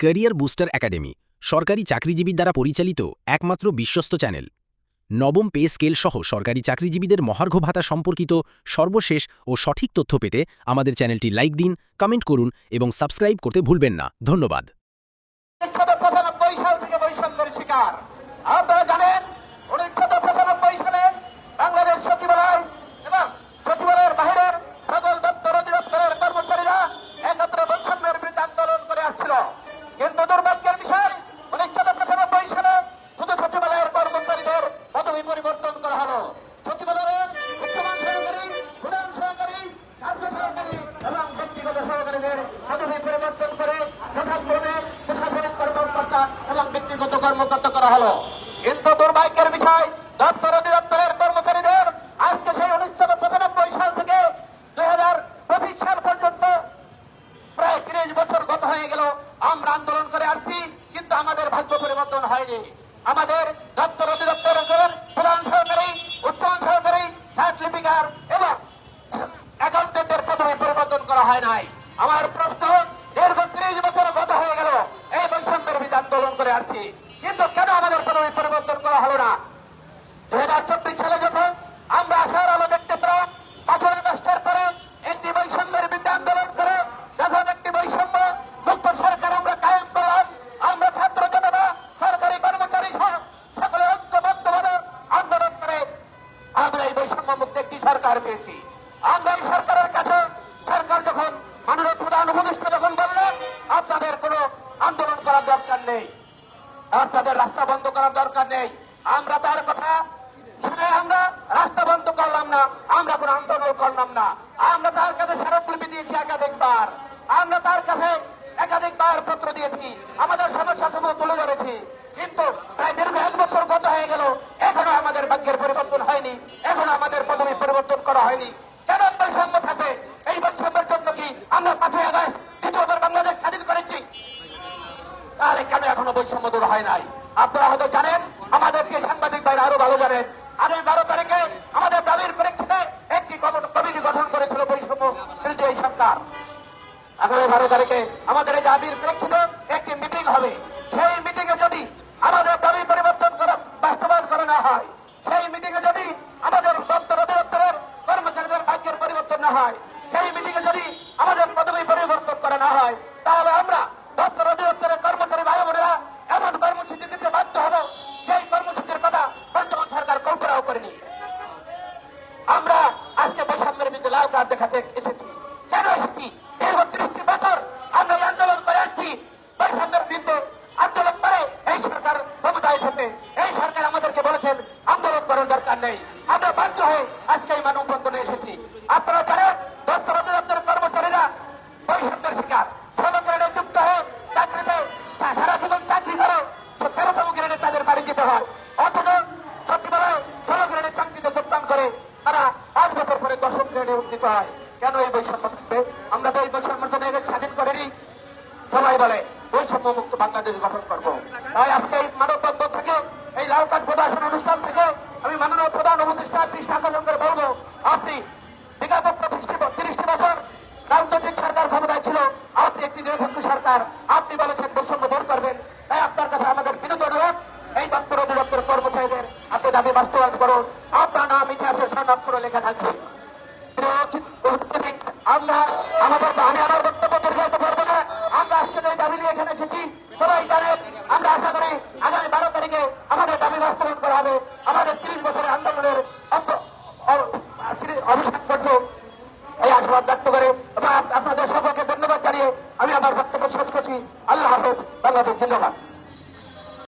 Career booster academy, সরকারি চাকরিজীবীর দ্বারা পরিচালিত একমাত্র বিশ্বস্ত চ্যানেল। নবম পে স্কেল সহ সরকারি চাকরিজীবীদের মহার্ঘ ভাতা সম্পর্কিত সর্বশেষ ও সঠিক তথ্য পেতে আমাদের চ্যানেলটি লাইক দিন, কমেন্ট করুন এবং সাবস্ক্রাইব করতে ভুলবেন না। ধন্যবাদ। কর্মকর্তা করা হলো। কিন্তু দুর্ভাগ্যের বিষয়, দপ্তর অধিদপ্তরের কর্মচারীদের আজকে সেই উনিশশো পঁচানব্বই সাল থেকে দুই হাজার পঁচিশ সাল পর্যন্ত প্রায় তিরিশ বছর গত হয়ে গেল। আমরা আন্দোলন করে আসছি, কিন্তু আমাদের ভাগ্য পরিবর্তন হয়নি। আমাদের দপ্তর অধিদপ্তরের প্রধান সহকারী উচ্চমান সহকারী লিপিকার এবং অ্যাকাউন্টেন্টের পদবি পরিবর্তন করা হয় নাই। আমার প্রশ্ন, দীর্ঘ ত্রিশ বছর গত হয়ে গেল, এই বৈষম্যের বিরুদ্ধে আন্দোলন করে আসছি। কিন্তু কেন আমাদের পদবি পরিবর্তন করা হলো না? দুই হাজার চব্বিশ সালে যখন আমরা আশার আলো দেখতে পেলাম নষ্টের পরে একটি বৈষম্যের বিরুদ্ধে আন্দোলন করে যখন একটি বৈষম্য মুক্ত সরকার আমরা কায়েম করলাম, আমরা ছাত্র জনতা, সরকারি কর্মচারী সহ সকলের ঐক্যবদ্ধভাবে আন্দোলন করে আমরা এই বৈষম্য মুক্ত একটি সরকার পেয়েছি। আমরা এই সরকারের কাছে, সরকার যখন মাননীয় প্রধান উপদেষ্টা যখন বললেন, আপনাদের কোনো আন্দোলন করার দরকার নেই। আপনাদের রাস্তা বন্ধ করার দরকার নেই। আমরা তার কথা শুনে আমরা রাস্তা বন্ধ করলাম না, আমরা কোনো আন্দোলন করলাম না। আমরা তার কাছে স্মারকলিপি দিয়েছি একাধিকবার। আমরা তার কাছে একাধিকবার পত্র দিয়েছি। আমাদের সমস্যা সমূহ তুলে ধরেছি। কিন্তু প্রায় দীর্ঘ এক বছর গত হয়ে গেল, এখনও আমাদের ভাগ্যের পরিবর্তন হয়নি, এখনও আমাদের পদবি পরিবর্তন করা হয়নি। কেন বৈষম্য থাকে এই বৈষম্যের জন্য কি আমরা পাঁচই আগস্ট, দ্বিতীয়বার বাংলাদেশ স্বাধীন করেছি? তাহলে কেন এখনও বৈষম্য দূর হয় নাই? আপনারা হয়তো জানেন, আমাদেরকে সাংবাদিক ভাইরা আরও ভালো জানেন। আগামী বারো তারিখে আমাদের দাবির প্রেক্ষিতে একটি কম- কমিটি গঠন করেছিল বৈষম্য এই সরকার। আগামী বারো তারিখে আমাদের এই দাবির প্রেক্ষিতে একটি করার দরকার নেই। আমরা বাধ্য হয়ে আজকে এই মানববন্ধনে এসেছি। আপনারা জানেন দপ্তর অধিদপ্তরের কর্মচারীরা বৈষম্যের শিকার। ষোলো যুক্ত হয়ে চাকরিতে সারা জীবন চাকরি করে তেরোতম গ্রেডে তাদের বাড়ি যেতে হয়। অথচ সচিবালয় ষোলো চাকরিতে যোগদান করে তারা পাঁচ বছর পরে দশম গ্রেডে উন্নীত হয়। কেন এই বৈষম্য থাকবে? আমরা তো এই বৈষম্যের জন্য এদের স্বাধীন করেনি। সবাই বলে বৈষম্য মুক্ত বাংলাদেশ গঠন করব। তাই আজকে এই মানববন্ধন থেকে, এই লাল কার্ড প্রদর্শন অনুষ্ঠান থেকে আমি মাননীয় প্রধান উপদেষ্টা দৃষ্টি আকর্ষণ করে বলব আপনি বিগত তিরিশটি বছর রাজনৈতিক সরকার ক্ষমতায় ছিল, আপনি একটি নিরপেক্ষ সরকার, আপনি বলেছেন বৈষম্য দূর করবেন। তাই আপনার কাছে আমাদের বিনোদ অনুরোধ, এই দপ্তর অধিদপ্তর কর্মচারীদের আপনি দাবি বাস্তবায়ন করুন। আপনার নাম ইতিহাসে স্বর্ণাক্ষরে লেখা থাকবে আমরা আমাদের আমি আমার বক্তব্য দীর্ঘায়িত করব না। আমরা আজকে দাবি নিয়ে এখানে এসেছি। সবাই জানেন আমরা আশা করি আগামী বারো তারিখে আমাদের দাবি বাস্তবায়ন করা হবে। আমাদের তিরিশ বছরের আন্দোলনের অভিষেক করবে এই আশীর্বাদ ব্যক্ত করে এবং আপ- আপনাদের সকলকে ধন্যবাদ জানিয়ে আমি আমার বক্তব্য শেষ করছি। আল্লাহ হাফেজ। বাংলাদেশ জিন্দাবাদ।